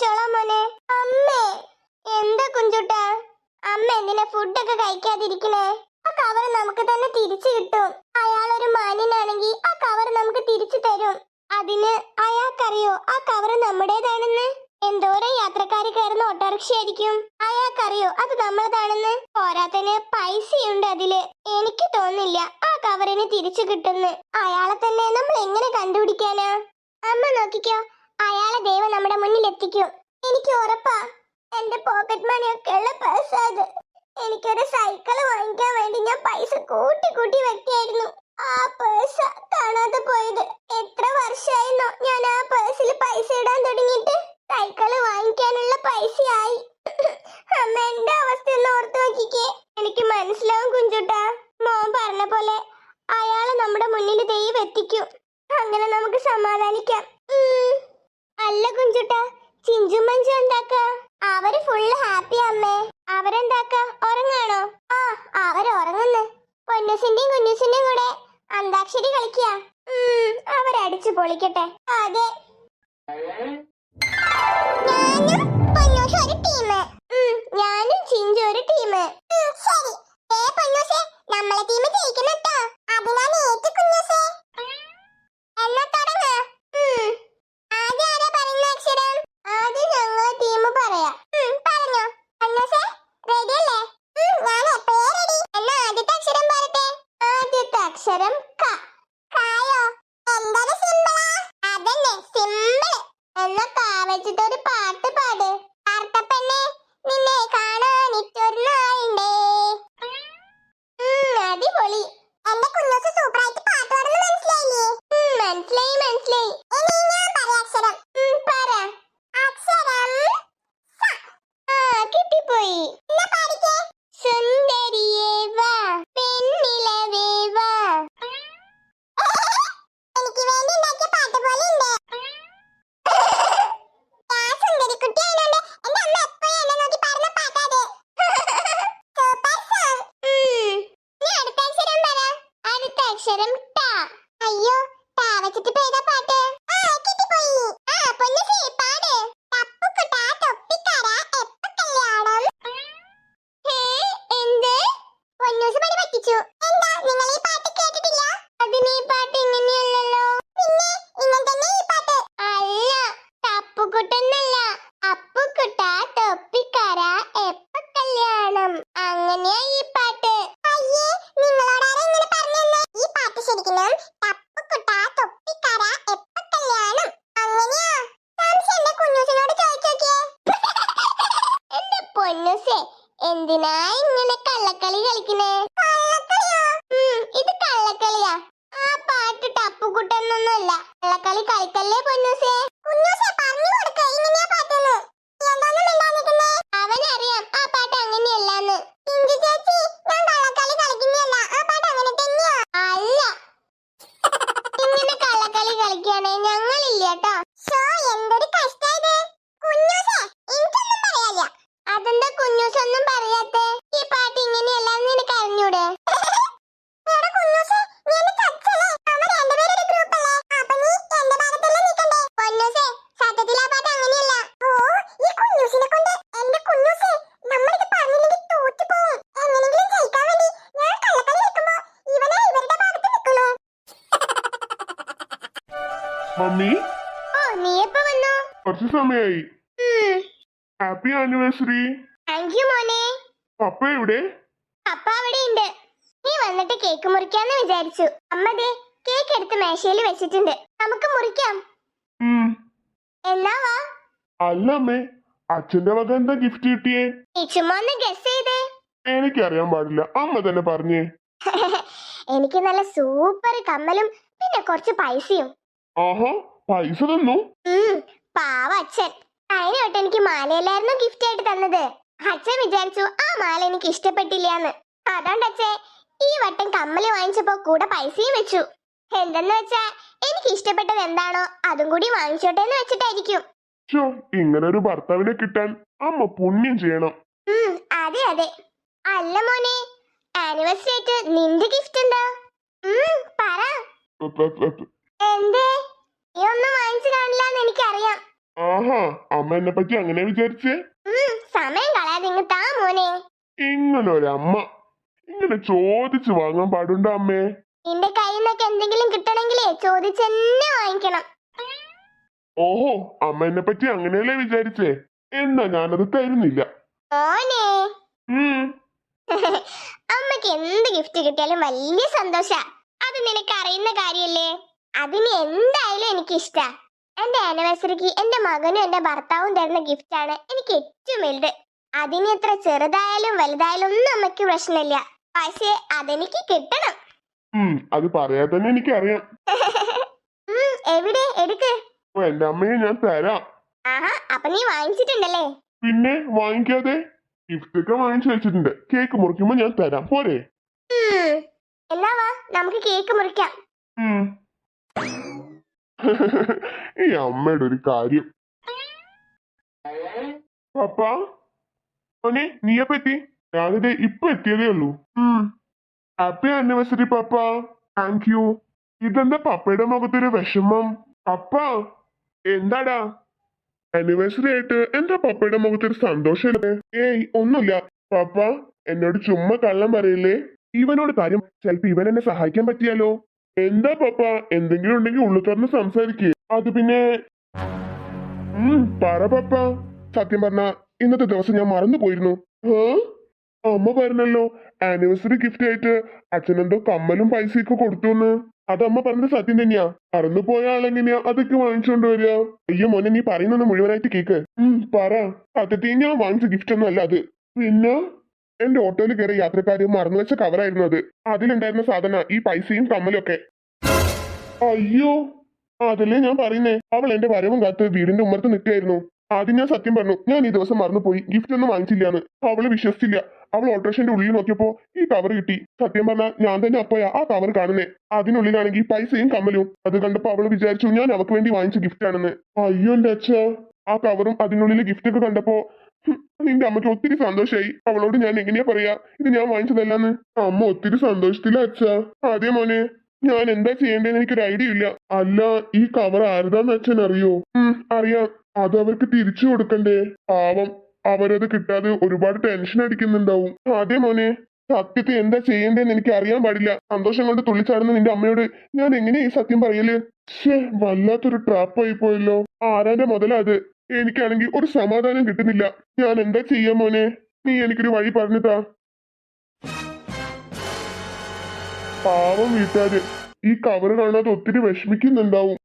കഴിച്ചോളാം മോനെ. അമ്മേ എന്താ കുഞ്ചുട്ട? അമ്മ എന്തിനാ ഫുഡൊക്കെ കഴിക്കാതിരിക്കണേ? ആ കവർ നമുക്ക് തന്നെ തിരിച്ചു കിട്ടും. ഒരു മാന്യനാണെങ്കിൽ ആ കവർ നമുക്ക് തിരിച്ചു തരും. അതിന് അയാൾക്കറിയോ ആ കവർ നമ്മുടേതാണെന്ന്? എന്തോരം യാത്രക്കാർ കയറുന്ന ഓട്ടോറിക്ഷ ആയിരിക്കും അയാൾക്കറിയോ അത് നമ്മളതാണെന്ന്? പോരാത്തന് പൈസയുണ്ട് അതിൽ. എനിക്ക് തോന്നില്ല ആ കവറിന് തിരിച്ചു കിട്ടുന്നു അയാളെ തന്നെ നമ്മൾ എങ്ങനെ കണ്ടുപിടിക്കാനാ? അമ്മ നോക്കിക്കോ അയാളെ ദൈവം നമ്മുടെ മുന്നിൽ എത്തിക്കും എനിക്ക് ഉറപ്പാ. എന്റെ പോക്കറ്റ് മണി ഒക്കെ ഉള്ള പേഴ്സ് അത് എനിക്കൊരു സൈക്കിൾ വാങ്ങിക്കാൻ വേണ്ടി ഞാൻ പൈസ കൂട്ടി കൂട്ടി വെക്കായിരുന്നു. ആ പേഴ്സ് കാണാതെ പോയത്. എത്ര വർഷമായിരുന്നോ ഞാൻ ആ പേഴ്സിൽ പൈസ ഇടാൻ തുടങ്ങിയിട്ട് സൈക്കിൾ വാങ്ങിക്കാനുള്ള പൈസയായി. അമ്മ എന്റെ അവസ്ഥ ഒന്ന് ഓർത്ത് നോക്കിക്കേ. എനിക്ക് മനസ്സിലാവും കുഞ്ചുട്ടാ. മോൻ പറഞ്ഞ പോലെ അയാളെ നമ്മുടെ മുന്നിൽ ദൈവം എത്തിക്കും. അങ്ങനെ നമുക്ക് സമാധാനിക്കാം. അല്ല കുഞ്ചുട്ട ചിഞ്ചു എന്താക്കാ? എന്താക്ക അവർ ഫുള്ള് ഹാപ്പി അമ്മേ. അക്ഷരം ട അയ്യോ ട വെച്ചിട്ട് ഇപ്പൊ ഏതാ പാട്ട് કાલે કાલે કલ્લે બનશે മമ്മി? ഓ നീ എപ്പോ വന്നു? കുറച്ച് സമയായി. ഹാപ്പി ആനിവേഴ്സറി താങ്ക് യു മോനെ. പപ്പ എവിടെ? പപ്പ അവിടെ ഉണ്ട് നീ വന്നിട്ട് കേക്ക് മുറിക്കാന്ന് വിചാരിച്ചു. അമ്മ ദേ കേക്ക് എടുത്ത് മേശയിൽ വെച്ചിട്ടുണ്ട്. നമുക്ക് മുറിക്കാം. എന്നാ വാ. അല്ല അമ്മേ അച്ഛന്റെ വക എന്താ ഗിഫ്റ്റ് കിട്ടിയേ? ചുമ്മാ ഒന്ന് ഗസ് ചെയ്തേ. എനിക്കറിയാൻ പാടില്ല. അമ്മ തന്നെ പറഞ്ഞേ. എനിക്ക് നല്ല സൂപ്പർ കമ്മലും പിന്നെ കുറച്ച് പൈസയും. ആഹാ പൈസ തന്നു? പാവ അച്ഛൻ. കഴിഞ്ഞ തൊട്ട് എനിക്ക് മാലയല്ലായിരുന്നു ഗിഫ്റ്റ് ആയിട്ട് തന്നത്. അച്ഛൻ വിചാരിച്ചു ആ മാല എനിക്ക് ഇഷ്ടപ്പെട്ടില്ലാന്ന്. അതുകൊണ്ട് അച്ഛൻ ഈ വട്ടം കമ്മൽ വാങ്ങിച്ചപ്പോ കൂടെ പൈസയും വെച്ചു. എന്തെന്ന് വെച്ചാ എനിക്ക് ഇഷ്ടപ്പെട്ടത് എന്താണോ അതും കൂടി വാങ്ങിച്ചോട്ടെ എന്ന് വെച്ചിട്ടായിരിക്കും. ഇങ്ങനെ ഒരു ഭർത്താവിനെ കിട്ടാൻ അമ്മ പുണ്യം ചെയ്യണം. അതെ അതെ. അല്ല മോനെ ആനിവേഴ്സറി ആയിട്ട് നിന്റെ ഗിഫ്റ്റ് എന്താ? പറ. എന്തേ? നീ ഒന്നും വാങ്ങിച്ചു കാണില്ല എന്ന് എനിക്കറിയാം. ആഹാ അമ്മ എന്നെ പറ്റി അങ്ങനെ വിചാരിച്ചേ? ഉം, സമയം കളയാതെ ഇങ്ങ് താ മോനെ. ഇങ്ങനെ ഒരമ്മ ഇങ്ങനെ ചോദിച്ചു വാങ്ങാൻ പാടുണ്ടോ അമ്മേ? നിന്റെ കയ്യിൽ നിന്നൊക്കെ എന്തെങ്കിലും കിട്ടണമെങ്കിലേ ചോദിച്ചെന്നെ വാങ്ങിക്കണം. ഓഹോ അമ്മ എന്നെ പറ്റി അങ്ങനെയല്ലേ വിചാരിച്ചേ? എന്നാ ഞാനത് തരുന്നില്ല. മോനെ. ഉം. അമ്മയ്ക്ക് എന്ത് ഗിഫ്റ്റ് കിട്ടിയാലും വലിയ സന്തോഷ. അത് നിനക്ക് അറിയുന്ന കാര്യല്ലേ? അതിന് എന്തായാലും എനിക്ക് ഇഷ്ടാ എന്റെ ആനിവേഴ്സറിക്ക് എന്റെ മകനും എന്റെ ഭർത്താവും തരുന്ന ഗിഫ്റ്റാണ് എനിക്ക് ഏറ്റവും വലുത്. അതിന് എത്ര ചെറുതായാലും വലുതായാലും ഒന്നും അമ്മയ്ക്ക് പ്രശ്നമില്ല. പക്ഷേ അതെനിക്ക് കിട്ടണം. അത് പറയാ തന്നെ എനിക്കറിയാം. എവിടെ? എടുക്ക്. എന്റെ അമ്മയെ ഞാൻ തരാം. ആഹാ അപ്പൊ നീ വാങ്ങിച്ചിട്ടുണ്ടല്ലേ? പിന്നെ വാങ്ങിക്കാതെ ഗിഫ്റ്റ് ഒക്കെ വാങ്ങിച്ചു വെച്ചിട്ടുണ്ട്. കേക്ക് മുറിക്കുമ്പോ ഞാൻ തരാം. പോരെ. എന്നാ വാ നമുക്ക് കേക്ക് മുറിക്കാം. ഈ അമ്മയുടെ ഒരു കാര്യം. പപ്പ മോനെ നീയപ്പ എത്തി? ഞാനിത് ഇപ്പൊ എത്തിയതേ ഉള്ളൂ. Happy anniversary papa. Thank you ഇതെന്താ പപ്പയുടെ മുഖത്തൊരു വിഷമം? പപ്പ എന്താടാ? ആനിവേഴ്സറി ആയിട്ട് എന്താ പപ്പയുടെ മുഖത്തൊരു സന്തോഷമില്ലേ ഏയ് ഒന്നുമില്ല. പപ്പ എന്നോട് ചുമ്മാ കള്ളം പറയില്ലേ? ഇവനോട് കാര്യം ചിലപ്പോ ഇവൻ എന്നെ സഹായിക്കാൻ പറ്റിയാലോ? എന്താ പപ്പ? എന്തെങ്കിലും ഉണ്ടെങ്കിൽ ഉള്ളു തുറന്ന് സംസാരിക്കേ. അത് പിന്നെ ഉം, പറ പപ്പ. സത്യം പറഞ്ഞ ഇന്നത്തെ ദിവസം ഞാൻ മറന്നു പോയിരുന്നു? അമ്മ പറഞ്ഞല്ലോ ആനിവേഴ്സറി ഗിഫ്റ്റ് ആയിട്ട് അച്ഛനെന്തോ കമ്മലും പൈസയൊക്കെ കൊടുത്തുന്ന്. അത് അമ്മ പറഞ്ഞത് സത്യം തന്നെയാ. മറന്നു പോയ ആളെങ്ങനെയാ അതൊക്കെ വാങ്ങിച്ചോണ്ട് വരിക? അയ്യോ മോനെ നീ പറയുന്നത് മുഴുവനായിട്ട് കേക്ക്. ഉം പറ. സത്യത്തിൽ ഞാൻ വാങ്ങിച്ച ഗിഫ്റ്റ് ഒന്നും അല്ല അത്. പിന്നെ? എന്റെ ഓട്ടോയിൽ കയറിയ യാത്രക്കാര് മറന്നു വെച്ച കവറായിരുന്നു അത്. അതിലുണ്ടായിരുന്ന സാധന ഈ പൈസയും കമ്മലും ഒക്കെ അയ്യോ അതല്ലേ ഞാൻ പറയുന്നേ? അവൾ എന്റെ വരവും കാത്ത് വീടിന്റെ ഉമ്മർത്ത് നിൽക്കുകയായിരുന്നു. ആദ്യം ഞാൻ സത്യം പറഞ്ഞു ഞാൻ ഈ ദിവസം മറന്നുപോയി ഗിഫ്റ്റ് ഒന്നും വാങ്ങിച്ചില്ലാന്ന്. അവൾ വിശ്വസിച്ചില്ല. അവൾ ഓട്ടോറിക്ഷന്റെ ഉള്ളിൽ നോക്കിയപ്പോ ഈ കവർ കിട്ടി. സത്യം പറഞ്ഞാൽ ഞാൻ തന്നെ അപ്പോയാ ആ കവർ കാണുന്നേ. അതിനുള്ളിലാണെങ്കിൽ പൈസയും കമ്മലും. അത് കണ്ടപ്പോ അവൾ വിചാരിച്ചു ഞാൻ അവക്ക് വേണ്ടി വാങ്ങിച്ച ഗിഫ്റ്റ് ആണെന്ന്. അയ്യോ എന്റെ അച്ഛ. ആ കവറും അതിനുള്ളിൽ ഗിഫ്റ്റ് ഒക്കെ കണ്ടപ്പോ നിന്റെ അമ്മയ്ക്ക് ഒത്തിരി സന്തോഷായി. അവളോട് ഞാൻ എങ്ങനെയാ പറയാ? ഇത് ഞാൻ വാങ്ങിച്ചതല്ലാന്ന്. അമ്മ ഒത്തിരി സന്തോഷത്തിലാ അച്ഛാ. അതെ മോനെ ഞാൻ എന്താ ചെയ്യേണ്ടതെന്ന് എനിക്കൊരു ഐഡിയ ഇല്ല. അല്ല ഈ കവർ ആരുതാന്ന് അച്ഛൻ അറിയോ? ഉം, അറിയാം. അത് അവർക്ക് തിരിച്ചു കൊടുക്കണ്ടേ. പാവം അവരത് കിട്ടാതെ ഒരുപാട് ടെൻഷൻ അടിക്കുന്നുണ്ടാവും. അതെ മോനെ സത്യത്തെ എന്താ ചെയ്യേണ്ടതെന്ന് എനിക്ക് അറിയാൻ പാടില്ല. സന്തോഷം കൊണ്ട് തുള്ളിച്ചാടുന്ന നിന്റെ അമ്മയോട് ഞാൻ എങ്ങനെയാ ഈ സത്യം പറയൽ? ഷേ വല്ലാത്തൊരു ട്രാപ്പായി പോയല്ലോ. ആരാന്റെ മുതലാ അത്? എനിക്കാണെങ്കിൽ ഒരു സമാധാനം കിട്ടുന്നില്ല. ഞാൻ എന്താ ചെയ്യാ മോനെ? നീ എനിക്കൊരു വഴി പറഞ്ഞു പാവം വീട്ടാര് ഈ കവറ് കാണാതെ ഒത്തിരി വിഷമിക്കുന്നുണ്ടാവും.